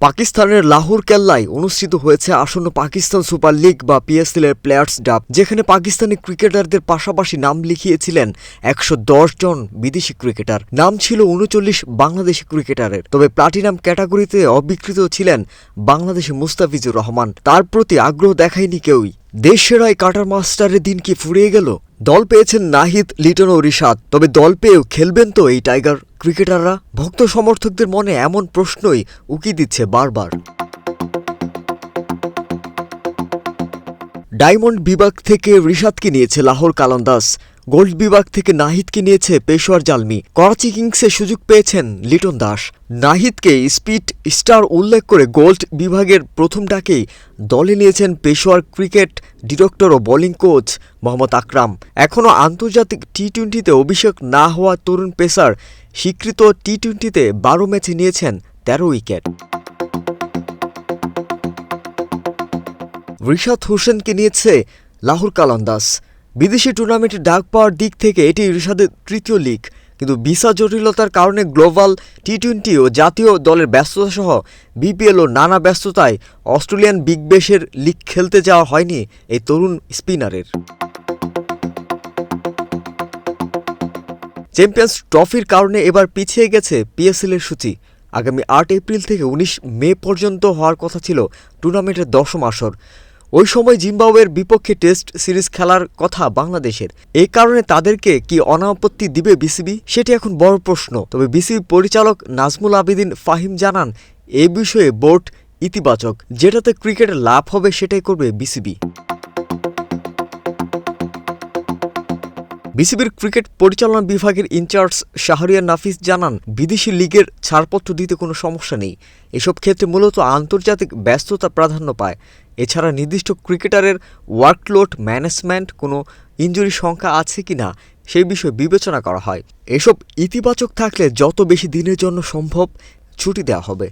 পাকিস্তানের লাহোর কেল্লায় অনুষ্ঠিত হয়েছে আসন্ন পাকিস্তান সুপার লিগ বা পিএসএল এর প্লেয়ার্স ডাব, যেখানে পাকিস্তানি ক্রিকেটারদের পাশাপাশি নাম লিখিয়েছিলেন একশো দশ জন বিদেশি ক্রিকেটার। নাম ছিল উনচল্লিশ বাংলাদেশি ক্রিকেটারের, তবে প্লাটিনাম ক্যাটাগরিতে অবিকৃত ছিলেন বাংলাদেশি মুস্তাফিজুর রহমান। তার প্রতি আগ্রহ দেখায়নি কেউই। দেশ সেরায় কাটার মাস্টারের দিন কি ফুরিয়ে গেল? দল পেয়েছেন নাহিদ, লিটন ও রিশাদ, তবে দল পেয়েও খেলবেন তো এই টাইগার। ক্রিকেটাররা ভক্ত সমর্থকদের মনে এমন প্রশ্নই উকি দিচ্ছে বারবার। ডায়মন্ড বিভাগ থেকে রিশাদকে নিয়েছে লাহোর কালন্দাস গোল্ড বিভাগ থেকে নাহিদকে নিয়েছে পেশোয়ার জালমি। করাচি কিংসে সুযোগ পেয়েছেন লিটন দাস। নাহিদকে স্পিড স্টার উল্লেখ করে গোল্ড বিভাগের প্রথম ডাকেই দলে নিয়েছেন পেশোয়ার ক্রিকেট ডিরেক্টর ও বোলিং কোচ মোহাম্মদ আকরাম। এখনও আন্তর্জাতিক টি টোয়েন্টিতে অভিষেক না হওয়া তরুণ পেসার স্বীকৃত টি টোয়েন্টিতে বারো ম্যাচে নিয়েছেন তেরো উইকেট। রিশাদ হোসেনকে নিয়েছে লাহোর কালান্দাস বিদেশি টুর্নামেন্টে ডাক পাওয়ার দিক থেকে এটি রিশাদের তৃতীয় লিগ। কিন্তু ভিসা জটিলতার কারণে গ্লোবাল টি টোয়েন্টি ও জাতীয় দলের ব্যস্ততা সহ বিপিএল ও নানা ব্যস্ততায় অস্ট্রেলিয়ান বিগ বেশের লিগ খেলতে যাওয়া হয়নি এই তরুণ স্পিনারের। চ্যাম্পিয়ন্স ট্রফির কারণে এবার পিছিয়ে গেছে পিএসএল এর সূচি। আগামী আট এপ্রিল থেকে উনিশ মে পর্যন্ত হওয়ার কথা ছিল টুর্নামেন্টের দশম আসর। ওই সময় জিম্বাবুয়ের বিপক্ষে টেস্ট সিরিজ খেলার কথা বাংলাদেশের। এ কারণে তাদেরকে কি অনাপত্তি দিবে বিসিবি? সেটি এখন বড় প্রশ্ন। তবে বিসিবি পরিচালক নাজমুল আবেদিন ফাহিম জানান, এ বিষয়ে বোর্ড ইতিবাচক। যেটাতে ক্রিকেটে লাভ হবে সেটাই করবে বিসিবি। বিসিবির ক্রিকেট পরিচালনা বিভাগের ইনচার্জ শাহরিয়ার নাফিস জানান, বিদেশি লিগের ছাড়পত্র দিতে কোনো সমস্যা নেই। এসব ক্ষেত্রে মূলত আন্তর্জাতিক ব্যস্ততা প্রাধান্য পায়। এছাড়া নির্দিষ্ট ক্রিকেটারের ওয়ার্কলোড ম্যানেজমেন্ট কোনো ইঞ্জুরি সংখ্যা আছে কি না সেই বিষয়ে বিবেচনা করা হয়। এসব ইতিবাচক থাকলে যত বেশি দিনের জন্য সম্ভব ছুটি দেওয়া হবে।